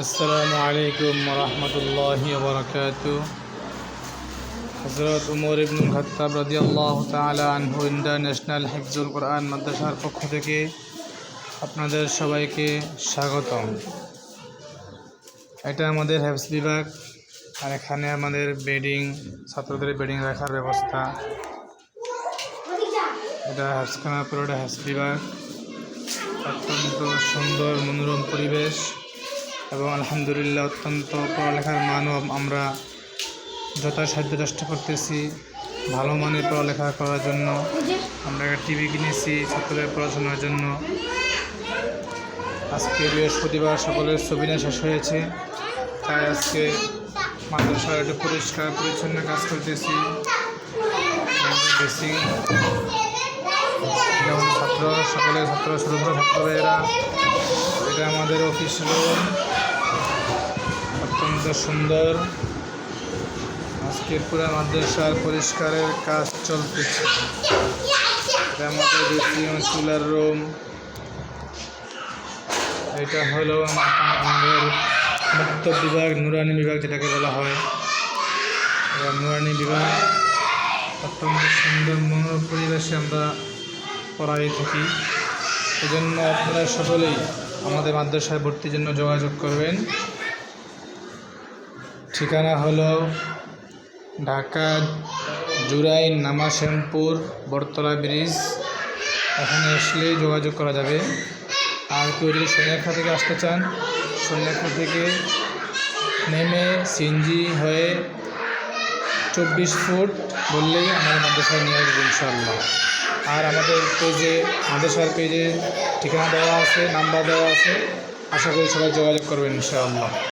আসসালামু আলাইকুম রহমতুল্লাহি বরকাত হজরত উমর ইবনুল খত্তাব রদিয়াল্লাহ তালা আনহু ইন্টারন্যাশনাল হিফজুল কোরআন মাদ্রাসার পক্ষ থেকে আপনাদের সবাইকে স্বাগতম। এটা আমাদের হেফস বিভাগ আর এখানে আমাদের বেডিং, ছাত্রদের বেডিং রাখার ব্যবস্থা। এটা হেফসখানা পুরোটা হেফস বিভাগ। অত্যন্ত সুন্দর, মনোরম পরিবেশ। এবং আলহামদুলিল্লাহ অত্যন্ত পড়ালেখার মানও আমরা যথাসাধ্য চেষ্টা করতেছি, ভালো মানের পড়ালেখা করার জন্য। আমরা একটা টিভি কিনেছি ছাত্রদের পড়াশোনার জন্য। আজকে বৃহস্পতিবার সকলের ছবি না শেষ হয়েছে। তাই আজকে মাদ্রাসার একটু পরিষ্কার, পরিচ্ছন্ন কাজ করতেছি। ড্রেসিং যেমন ছাত্র, সকলের ছাত্র, ছোটো ছাত্র ভাইয়েরা এটা আমাদের অফিস রুম অত্যন্ত সুন্দর। আজকে পুরো মাদ্রাসার পরিষ্কারের কাজ চলতেছে। এটা আমাদের দ্বিতীয় চুলার রুম এটা হলো আমাদের মুক্ত বিভাগ, নুরানি বিভাগ যেটাকে বলা হয়। নুরানি বিভাগ। অত্যন্ত সুন্দর মনোরম পরিবেশে আমরা পড়াই থাকি। এজন্য আপনারা সকলেই আমাদের মাদ্রাসায় ভর্তির জন্য যোগাযোগ করবেন। ঠিকানা হলো ঢাকা জুরাইন নামা শ্যামপুর বটতলা ব্রিজ। এখানে আসলে যোগাযোগ করা যাবে। আর কেউ যদি সোনারখা থেকে আসতে চান সোনারখা থেকে নেমে সিএনজি হয়ে চব্বিশ ফুট বললেই আমাদের মাদ্রাসায় নিয়ে আসবে ইনশাআল্লাহ। আর আমাদের পেজে মাদ্রাসার পেজে ঠিকানা দেওয়া আছে, নাম্বার দেওয়া আছে। আশা করি সবাই যোগাযোগ করবেন, ইনশাআল্লাহ।